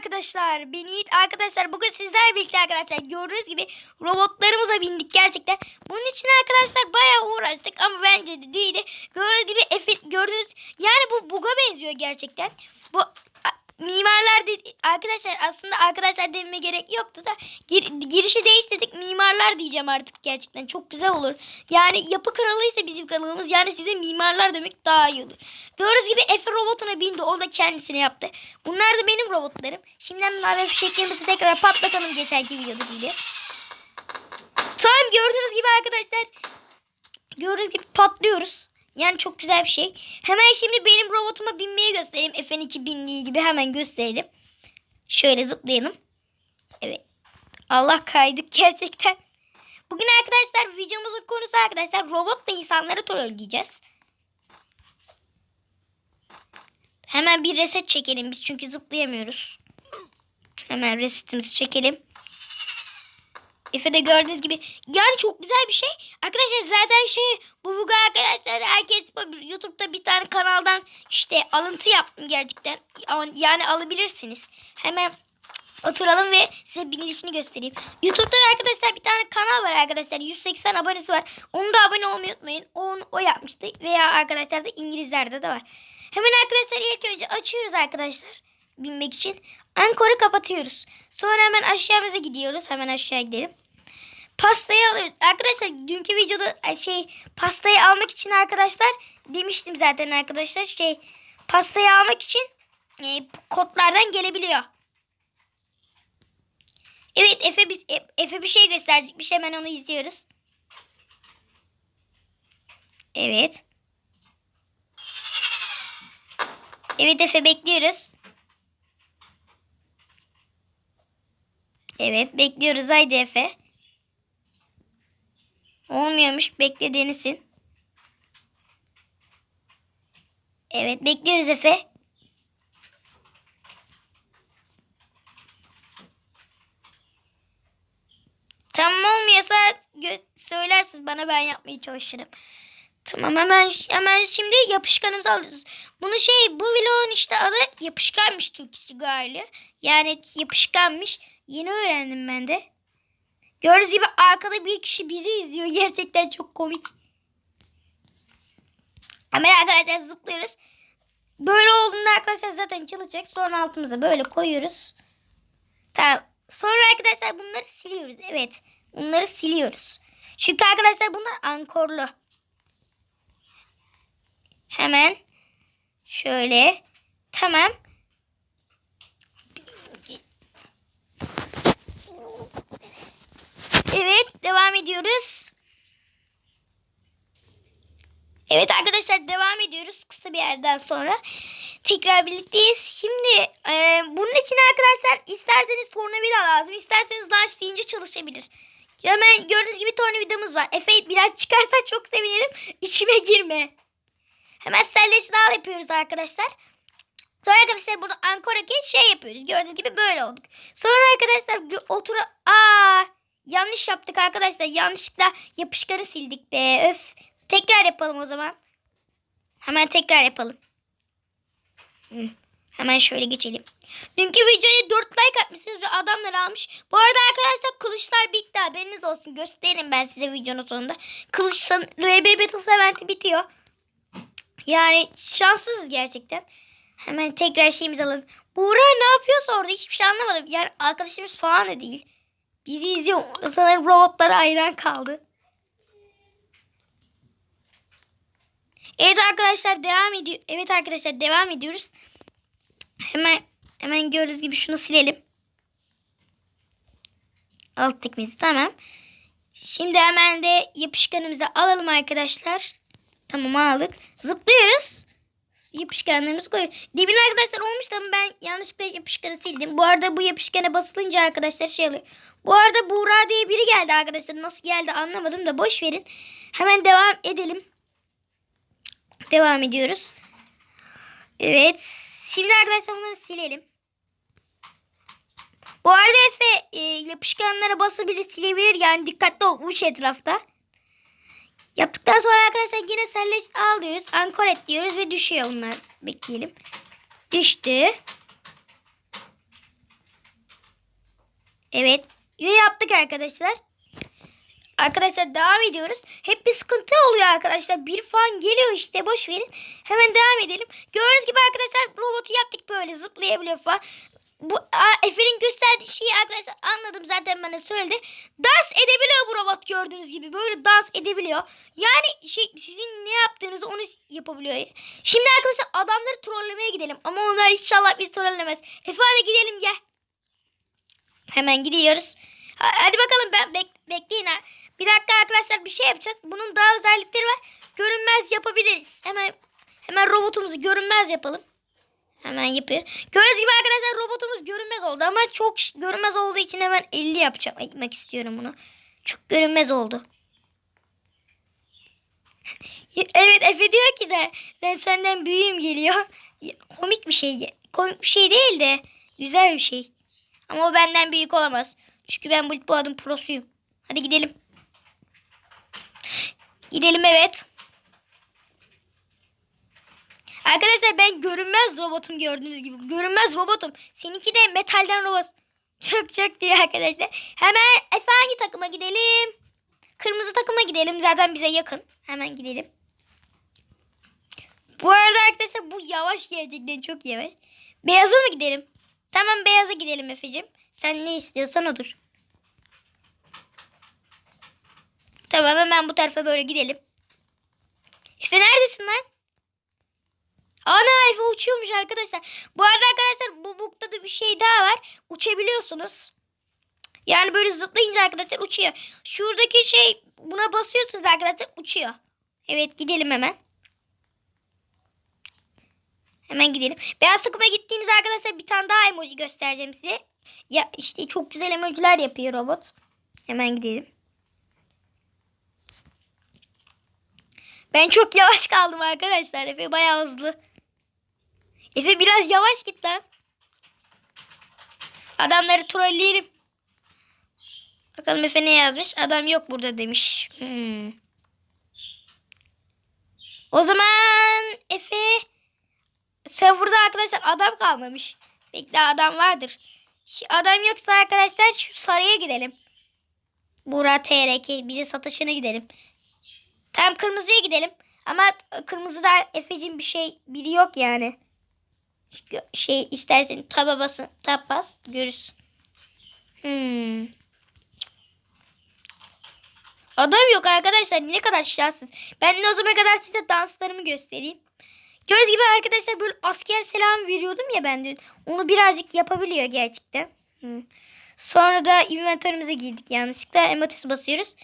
arkadaşlar. Ben Yiğit arkadaşlar. Bugün sizlerle birlikte arkadaşlar gördüğünüz gibi robotlarımıza bindik gerçekten. Bunun için arkadaşlar bayağı uğraştık ama bence de değildi. Gördüğünüz gibi efe, gördüğünüz yani bu buga benziyor gerçekten. Bu mimarlar de, arkadaşlar aslında arkadaşlar dememe gerek yoktu da gir- girişi değiştirdik mimarlar diyeceğim artık gerçekten çok güzel olur. Yani yapı kralıysa bizim kanalımız yani size mimarlar demek daha iyi olur. Gördüğünüz gibi Efe robotuna bindi o da kendisine yaptı. Bunlar da benim robotlarım. Şimdiden mavi fişeklerimizi tekrar patlatalım geçenki videoda gibi. Tamam gördüğünüz gibi arkadaşlar gördüğünüz gibi patlıyoruz. Yani çok güzel bir şey. Hemen şimdi benim robotuma binmeyi göstereyim. Efe'nin iki bindiği gibi hemen gösterelim. Şöyle zıplayalım. Evet. Allah kaydık gerçekten. Bugün arkadaşlar videomuzun konusu arkadaşlar robotla insanları trolleyeceğiz. Hemen bir reset çekelim biz çünkü zıplayamıyoruz. Hemen resetimizi çekelim. Efe de gördüğünüz gibi yani çok güzel bir şey. Arkadaşlar zaten şey bu bugün arkadaşlar herkes. YouTube'da bir tane kanaldan işte alıntı yaptım gerçekten. Yani alabilirsiniz. Hemen oturalım ve size bilinçini göstereyim. YouTube'da arkadaşlar bir tane kanal var arkadaşlar. 180 abonesi var. Onu da abone olmayı unutmayın. O, o yapmıştı. Veya arkadaşlar da İngilizlerde de var. Hemen arkadaşlar ilk önce açıyoruz arkadaşlar. Binmek için. Ankor'u kapatıyoruz. Sonra hemen aşağımıza gidiyoruz. Hemen aşağı gidelim. Pastayı alıyoruz. Arkadaşlar dünkü videoda şey pastayı almak için arkadaşlar demiştim zaten arkadaşlar şey pastayı almak için e, kodlardan gelebiliyor. Evet Efe biz E- Efe bir şey gösterecekmiş hemen onu izliyoruz. Evet. Evet Efe bekliyoruz. Evet bekliyoruz haydi Efe. Olmuyormuş bekle denesin. Evet bekliyoruz Efe. Tamam olmuyorsa gö- söylersin bana ben yapmaya çalışırım. Tamam hemen hemen şimdi yapışkanımızı alıyoruz. Bunu şey bu vlogun işte adı yapışkanmış Türkçesi galiba. Yani yapışkanmış. Yeni öğrendim ben de. Gördüğünüz gibi arkada bir kişi bizi izliyor. Gerçekten çok komik. Hemen arkadaşlar zıplıyoruz. Böyle olduğunda arkadaşlar zaten çalacak. Sonra altımıza böyle koyuyoruz. Tamam. Sonra arkadaşlar bunları siliyoruz. Evet. Bunları siliyoruz. Çünkü arkadaşlar bunlar ankorlu. Hemen şöyle. Tamam. Evet devam ediyoruz. Evet arkadaşlar devam ediyoruz kısa bir yerden sonra. Tekrar birlikteyiz. Şimdi e, bunun için arkadaşlar isterseniz tornavida lazım. isterseniz launch deyince çalışabilir. Hemen gördüğünüz gibi tornavidamız var. Efe biraz çıkarsa çok sevinirim. İçime girme. Hemen selleşini al yapıyoruz arkadaşlar. Sonra arkadaşlar burada ankoraki şey yapıyoruz. Gördüğünüz gibi böyle olduk. Sonra arkadaşlar otura... Aa, yanlış yaptık arkadaşlar. Yanlışlıkla yapışkanı sildik be. Öf. Tekrar yapalım o zaman. Hemen tekrar yapalım. Hemen şöyle geçelim. Dünkü videoya 4 like atmışsınız ve adamlar almış. Bu arada arkadaşlar kılıçlar bitti haberiniz olsun. Göstereyim ben size videonun sonunda. Kılıç RB Battle Event'i bitiyor. Yani şanssızız gerçekten. Hemen tekrar şeyimizi alalım. Buğra ne yapıyorsa orada hiçbir şey anlamadım. Yani arkadaşımız falan da değil. Bizi izliyor. Sanırım robotlara hayran kaldı. Evet arkadaşlar devam ediyor. Evet arkadaşlar devam ediyoruz. Hemen hemen gördüğünüz gibi şunu silelim. Alt tekmesi tamam. Şimdi hemen de yapışkanımızı alalım arkadaşlar. Tamam aldık. Zıplıyoruz. Yapışkanlarımızı koyuyoruz. Dibine arkadaşlar olmuştu ama ben yanlışlıkla yapışkanı sildim. Bu arada bu yapışkana basılınca arkadaşlar şey oluyor. Bu arada Buğra diye biri geldi arkadaşlar. Nasıl geldi anlamadım da boş verin. Hemen devam edelim. Devam ediyoruz. Evet. Şimdi arkadaşlar bunları silelim. Bu arada Efe e, yapışkanlara basabilir silebilir. Yani dikkatli ol uç etrafta. Yaptıktan sonra arkadaşlar yine selleş al diyoruz. Ankor et diyoruz ve düşüyor onlar. Bekleyelim. Düştü. Evet. Ve yaptık arkadaşlar. Arkadaşlar devam ediyoruz. Hep bir sıkıntı oluyor arkadaşlar. Bir fan geliyor işte boş verin. Hemen devam edelim. Gördüğünüz gibi arkadaşlar robotu yaptık böyle zıplayabiliyor falan. Bu Efe'nin gösterdiği şeyi arkadaşlar anladım zaten bana söyledi. Dans edebiliyor bu robot gördüğünüz gibi. Böyle dans edebiliyor. Yani şey sizin ne yaptığınızı onu yapabiliyor. Şimdi arkadaşlar adamları trollemeye gidelim. Ama onlar inşallah biz trollemez. Efe hadi gidelim gel. Hemen gidiyoruz. Ha- Hadi bakalım ben bek- bekleyin ha. Bir dakika arkadaşlar bir şey yapacağız. Bunun daha özellikleri var. Görünmez yapabiliriz. Hemen hemen robotumuzu görünmez yapalım. Hemen yapıyor. Gördüğünüz gibi arkadaşlar robotumuz görünmez oldu ama çok görünmez olduğu için hemen 50 yapacağım. Yapmak istiyorum bunu. Çok görünmez oldu. evet Efe diyor ki de ben senden büyüğüm geliyor. Komik bir şey. Komik bir şey değil de güzel bir şey. Ama o benden büyük olamaz. Çünkü ben bu, adın prosuyum. Hadi gidelim. Gidelim evet. Arkadaşlar ben görünmez robotum gördüğünüz gibi. Görünmez robotum. Seninki de metalden robot. Çok çok diyor arkadaşlar. Hemen Efe hangi takıma gidelim? Kırmızı takıma gidelim. Zaten bize yakın. Hemen gidelim. Bu arada arkadaşlar bu yavaş gerçekten çok yavaş. Beyaza mı gidelim? Tamam beyaza gidelim Efe'cim. Sen ne istiyorsan odur. Tamam hemen bu tarafa böyle gidelim. Efe neredesin lan? Ana Efe uçuyormuş arkadaşlar. Bu arada arkadaşlar bu bukta da bir şey daha var. Uçabiliyorsunuz. Yani böyle zıplayınca arkadaşlar uçuyor. Şuradaki şey buna basıyorsunuz arkadaşlar uçuyor. Evet gidelim hemen. Hemen gidelim. Beyaz takıma gittiğimiz arkadaşlar bir tane daha emoji göstereceğim size. Ya işte çok güzel emojiler yapıyor robot. Hemen gidelim. Ben çok yavaş kaldım arkadaşlar. Efe bayağı hızlı. Efe biraz yavaş git lan. Adamları trolleyelim. Bakalım Efe ne yazmış? Adam yok burada demiş. Hmm. O zaman Efe serverda arkadaşlar adam kalmamış. Bekle adam vardır. Adam yoksa arkadaşlar şu sarıya gidelim. Bura TRK bize satışına gidelim. Tam kırmızıya gidelim. Ama kırmızıda Efe'cim bir şey biri yok yani. Şey istersen taba basın. Tab bas görürsün. Hmm. Adam yok arkadaşlar. Ne kadar şanssız. Ben de o zamana kadar size danslarımı göstereyim. Gördüğünüz gibi arkadaşlar böyle asker selam veriyordum ya ben de. Onu birazcık yapabiliyor gerçekten. Hı. Sonra da inventörümüze girdik yanlışlıkla. Emotes basıyoruz.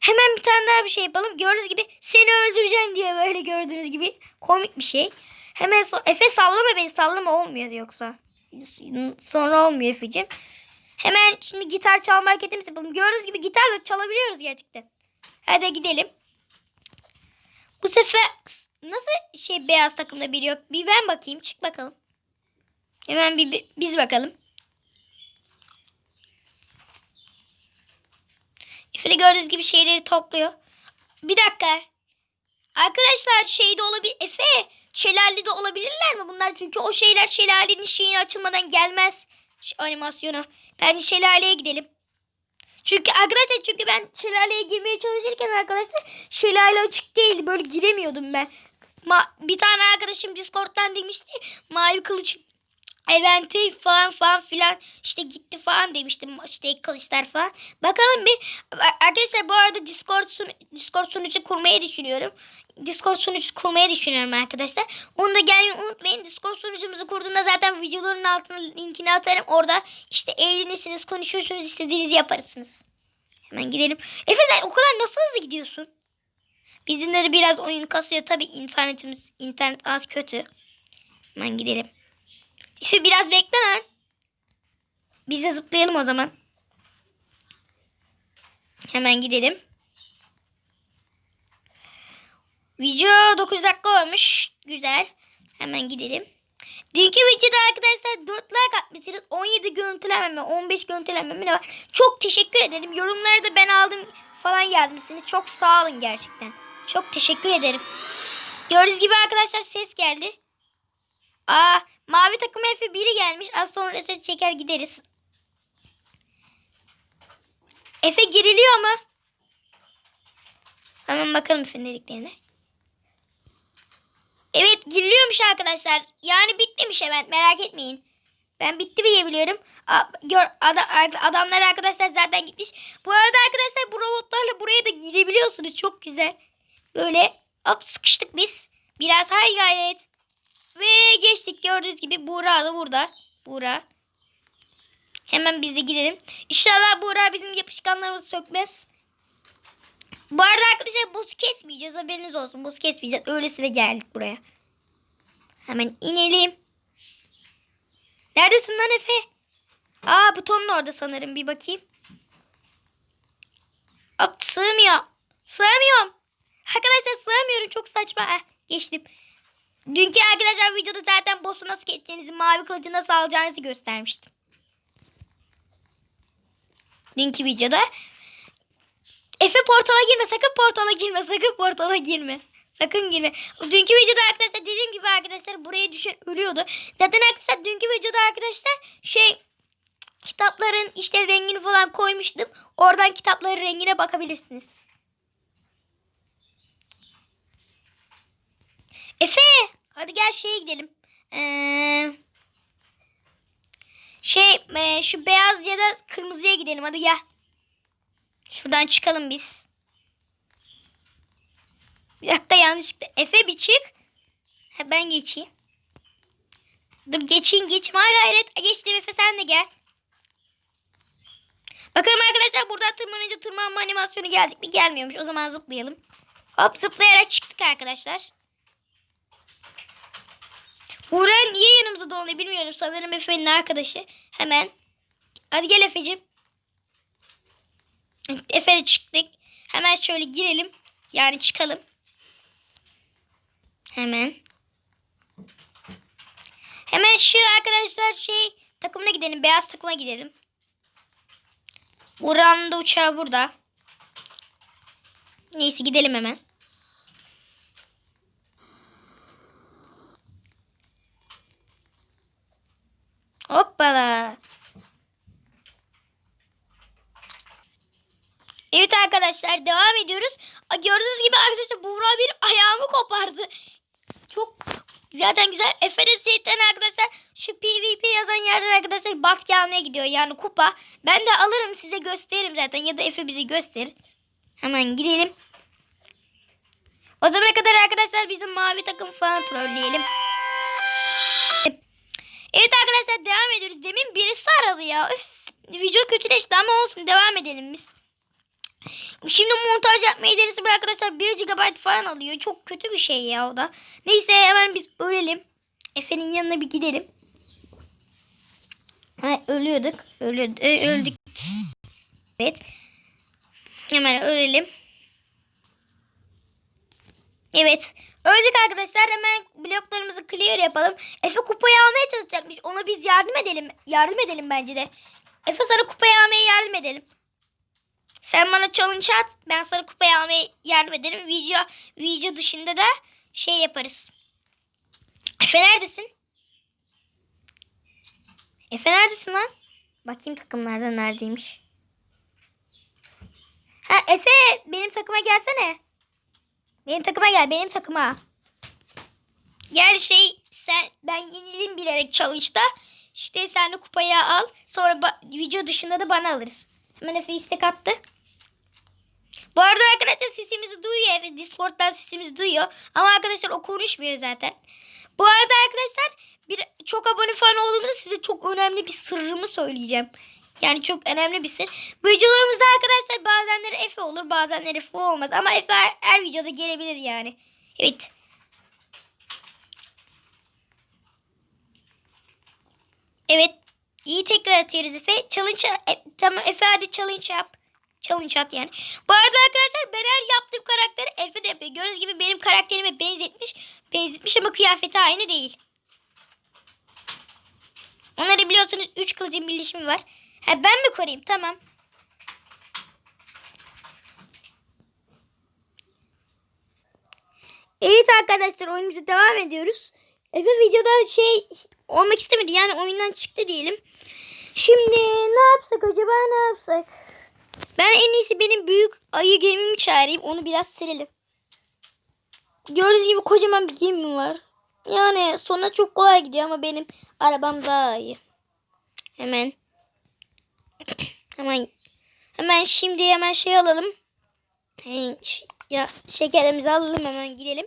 Hemen bir tane daha bir şey yapalım. Gördüğünüz gibi seni öldüreceğim diye böyle gördüğünüz gibi komik bir şey. Hemen so Efe sallama beni sallama olmuyor yoksa. Sonra olmuyor Efe'cim. Hemen şimdi gitar çalma hareketimizi yapalım. Gördüğünüz gibi gitarla çalabiliyoruz gerçekten. Hadi gidelim. Bu sefer nasıl şey beyaz takımda biri yok? Bir ben bakayım. Çık bakalım. Hemen bir, bir- biz bakalım. Efe'li gördüğünüz gibi şeyleri topluyor. Bir dakika. Arkadaşlar şeyde olabilir. Efe şelalede olabilirler mi bunlar? Çünkü o şeyler şelalenin şeyini açılmadan gelmez. Şu animasyona. Bence şelaleye gidelim. Çünkü arkadaşlar çünkü ben şelaleye girmeye çalışırken arkadaşlar şelale açık değildi. Böyle giremiyordum ben. Ma- bir tane arkadaşım Discord'dan demişti. Mavi kılıç eventi falan falan filan işte gitti falan demiştim işte kılıçlar falan. Bakalım bir arkadaşlar bu arada Discord sun Discord sunucu kurmayı düşünüyorum. Discord sunucu kurmayı düşünüyorum arkadaşlar. Onu da gelmeyi unutmayın. Discord sunucumuzu kurduğunda zaten videoların altına linkini atarım. Orada işte eğlenirsiniz, konuşursunuz, istediğinizi yaparsınız. Hemen gidelim. Efe sen o kadar nasıl hızlı gidiyorsun? Bizim de biraz oyun kasıyor. Tabii internetimiz internet az kötü. Hemen gidelim. Efe biraz bekle lan. Biz de zıplayalım o zaman. Hemen gidelim. Video 9 dakika olmuş. Güzel. Hemen gidelim. Dünkü videoda arkadaşlar 4 like atmışsınız. 17 görüntülenmeme, 15 görüntülenmeme var? Çok teşekkür ederim. Yorumlara da ben aldım falan yazmışsınız. Çok sağ olun gerçekten. Çok teşekkür ederim. Gördüğünüz gibi arkadaşlar ses geldi. Aa, mavi takım F1'i gelmiş. Az sonra ses çeker gideriz. Efe giriliyor mu? Hemen bakalım dediklerine. Evet giriliyormuş arkadaşlar. Yani bitmemiş evet merak etmeyin. Ben bitti diye biliyorum. Gör, ada- adamlar arkadaşlar zaten gitmiş. Bu arada arkadaşlar bu robotlarla buraya da gidebiliyorsunuz. Çok güzel. Böyle hop sıkıştık biz. Biraz hay gayret. Ve geçtik gördüğünüz gibi Buğra da burada. Buğra. Hemen biz de gidelim. İnşallah Buğra bizim yapışkanlarımızı sökmez. Bu arada arkadaşlar buz kesmeyeceğiz. Haberiniz olsun. Buz kesmeyeceğiz. Öylesine geldik buraya. Hemen inelim. Neredesin lan Efe? Aa butonun orada sanırım. Bir bakayım. Hop sığmıyor. Sığamıyorum. Arkadaşlar sığamıyorum. Çok saçma. Heh, geçtim. Dünkü arkadaşlar videoda zaten boss'u nasıl geçeceğinizi, mavi kılıcı nasıl alacağınızı göstermiştim. Dünkü videoda. Efe portala girme. Sakın portala girme. Sakın portala girme. Sakın girme. Dünkü videoda arkadaşlar dediğim gibi arkadaşlar buraya düşen ölüyordu. Zaten arkadaşlar dünkü videoda arkadaşlar şey kitapların işte rengini falan koymuştum. Oradan kitapların rengine bakabilirsiniz. Efe hadi gel şeye gidelim. Ee, şey e, şu beyaz ya da kırmızıya gidelim hadi gel. Şuradan çıkalım biz. Bir dakika yanlışlıkla. Efe bir çık. Ha, ben geçeyim. Dur geçeyim geçme gayret. Geçtim Efe sen de gel. Bakalım arkadaşlar burada tırmanınca tırmanma animasyonu gelecek mi gelmiyormuş. O zaman zıplayalım. Hop zıplayarak çıktık arkadaşlar. Buğra niye yanımıza dolanıyor bilmiyorum. Sanırım Efe'nin arkadaşı. Hemen. Hadi gel Efe'cim. Efe'de çıktık. Hemen şöyle girelim. Yani çıkalım. Hemen. Hemen şu arkadaşlar şey takımına gidelim. Beyaz takıma gidelim. Buranın da uçağı burada. Neyse gidelim hemen. Hoppala. Evet arkadaşlar devam ediyoruz. Gördüğünüz gibi arkadaşlar Buğra bir ayağımı kopardı. Çok zaten güzel. Efe'de Seyit'ten arkadaşlar şu PvP yazan yerden arkadaşlar batki almaya gidiyor. Yani kupa. Ben de alırım size gösteririm zaten. Ya da Efe bizi gösterir. Hemen gidelim. O zamana kadar arkadaşlar bizim mavi takım falan trolleyelim. Evet arkadaşlar devam ediyoruz. Demin birisi aradı ya. Üf, video kötüleşti ama olsun devam edelim biz. Şimdi montaj yapmayı denesim arkadaşlar 1 GB falan alıyor. Çok kötü bir şey ya o da. Neyse hemen biz ölelim. Efe'nin yanına bir gidelim. Ha, ölüyorduk. Ölüyorduk. Öldük. Evet. Hemen ölelim. Evet. Öldük arkadaşlar. Hemen bloklarımızı clear yapalım. Efe kupayı almaya çalışacakmış. Ona biz yardım edelim. Yardım edelim bence de. Efe sana kupayı almaya yardım edelim. Sen bana challenge at. Ben sana kupayı almaya yardım ederim. Video video dışında da şey yaparız. Efe neredesin? Efe neredesin lan? Bakayım takımlarda neredeymiş. Ha Efe benim takıma gelsene. Benim takıma gel. Benim takıma. Gel şey sen ben yenileyim bilerek challenge'da. İşte sen de kupayı al. Sonra video dışında da bana alırız. Hemen Efe istek attı. Bu arada arkadaşlar sesimizi duyuyor. Evet Discord'dan sesimizi duyuyor. Ama arkadaşlar o konuşmuyor zaten. Bu arada arkadaşlar bir çok abone falan olduğumuzda size çok önemli bir sırrımı söyleyeceğim. Yani çok önemli bir sır. Videolarımızda arkadaşlar bazenleri Efe olur bazenleri Efe olmaz. Ama Efe her, her videoda gelebilir yani. Evet. Evet. İyi tekrar atıyoruz Efe. Challenge e, tamam Efe hadi challenge yap. Challenge at yani. Bu arada arkadaşlar ben her yaptığım karakteri Efe de yapıyor. Gördüğünüz gibi benim karakterime benzetmiş. Benzetmiş ama kıyafeti aynı değil. Onları biliyorsunuz 3 kılıcın birleşimi var. Ha, ben mi koruyayım? Tamam. Evet arkadaşlar oyunumuza devam ediyoruz. Efe videoda şey olmak istemedi. Yani oyundan çıktı diyelim. Şimdi ne yapsak acaba ne yapsak? Ben en iyisi benim büyük ayı gemimi çağırayım. Onu biraz sürelim. Gördüğünüz gibi kocaman bir gemim var. Yani sonra çok kolay gidiyor ama benim arabam daha iyi. Hemen. hemen. Hemen şimdi hemen şey alalım. Ya şekerimizi alalım hemen gidelim.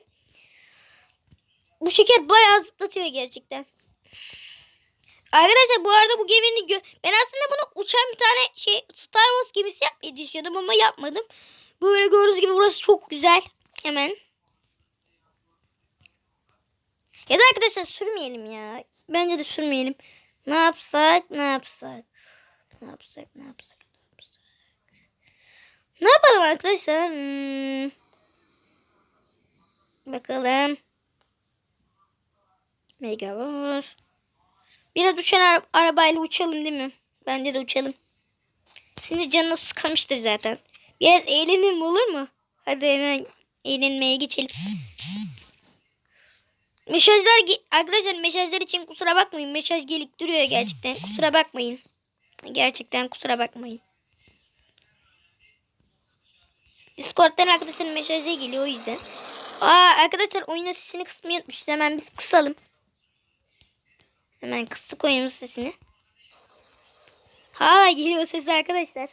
Bu şeker bayağı zıplatıyor gerçekten. Arkadaşlar bu arada bu geminin gö- ben aslında bunu uçan bir tane şey Star Wars gemisi yapmayı düşünüyordum ama yapmadım. Böyle gördüğünüz gibi burası çok güzel. Hemen. Ya da arkadaşlar sürmeyelim ya. Bence de sürmeyelim. Ne yapsak? Ne yapsak? Ne yapsak? Ne yapsak? Ne yapsak? Ne yapalım arkadaşlar? Hmm. Bakalım. Mega var. Biraz uçan ara- arabayla uçalım değil mi? Bence de uçalım. Şimdi canını sıkılmıştır zaten. Biraz eğlenelim olur mu? Hadi hemen eğlenmeye geçelim. Mesajlar arkadaşlar mesajlar için kusura bakmayın. Mesaj gelip duruyor gerçekten. Kusura bakmayın. Gerçekten kusura bakmayın. Discord'dan arkadaşların mesajı geliyor o yüzden. Aa arkadaşlar oyunun sesini kısmayı. Hemen biz kısalım. Hemen kıstık oyunun sesini. Ha geliyor ses arkadaşlar.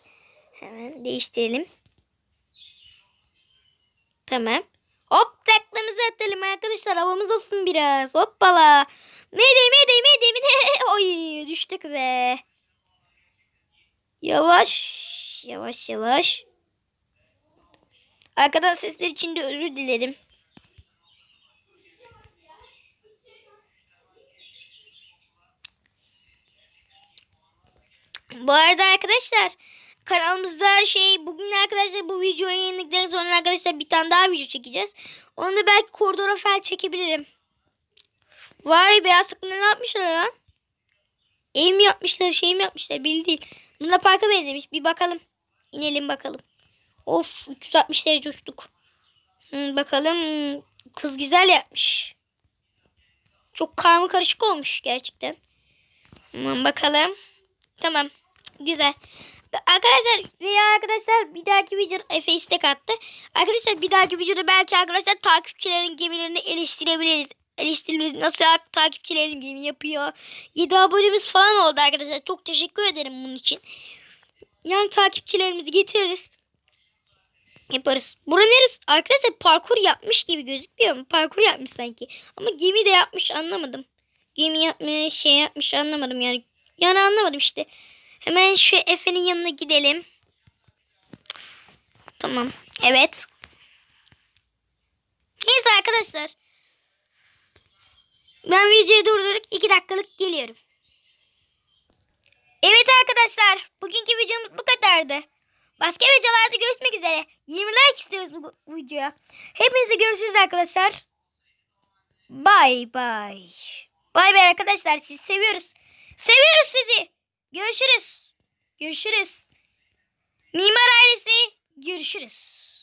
Hemen değiştirelim. Tamam. Hop taklımızı atalım arkadaşlar. Havamız olsun biraz. Hoppala. Mayday mayday mayday. Oy düştük be. Yavaş. Yavaş yavaş. Arkadan sesler için de özür dilerim. Bu arada arkadaşlar kanalımızda şey bugün arkadaşlar bu videoyu yayınladıktan sonra arkadaşlar bir tane daha video çekeceğiz. Onu da belki koridora fel çekebilirim. Vay beyaz takımda ne yapmışlar lan? Ev mi yapmışlar şey mi yapmışlar belli değil. Luna Park'a benzemiş bir bakalım. İnelim bakalım. Of 360 derece uçtuk. Hmm, bakalım kız güzel yapmış. Çok karma karışık olmuş gerçekten. Tamam bakalım. Tamam. Güzel. Arkadaşlar veya arkadaşlar bir dahaki videoda Efe istek attı. Arkadaşlar bir dahaki videoda belki arkadaşlar takipçilerin gemilerini eleştirebiliriz. Eleştiririz. Nasıl takipçilerin gemi yapıyor. 7 abonemiz falan oldu arkadaşlar. Çok teşekkür ederim bunun için. Yani takipçilerimizi getiririz. Yaparız. Bura neresi? Arkadaşlar parkur yapmış gibi gözüküyor mu? Parkur yapmış sanki. Ama gemi de yapmış anlamadım. Gemi yapmış şey yapmış anlamadım yani. Yani anlamadım işte. Hemen şu Efe'nin yanına gidelim. Tamam. Evet. Neyse arkadaşlar. Ben videoyu durdurup 2 dakikalık geliyorum. Evet arkadaşlar. Bugünkü videomuz bu kadardı. Başka videolarda görüşmek üzere. 20 like istiyoruz bu, videoya. Hepinize görüşürüz arkadaşlar. Bye bye. Bye bye arkadaşlar. Sizi seviyoruz. Seviyoruz sizi. Görüşürüz. Görüşürüz. Mimar ailesi görüşürüz.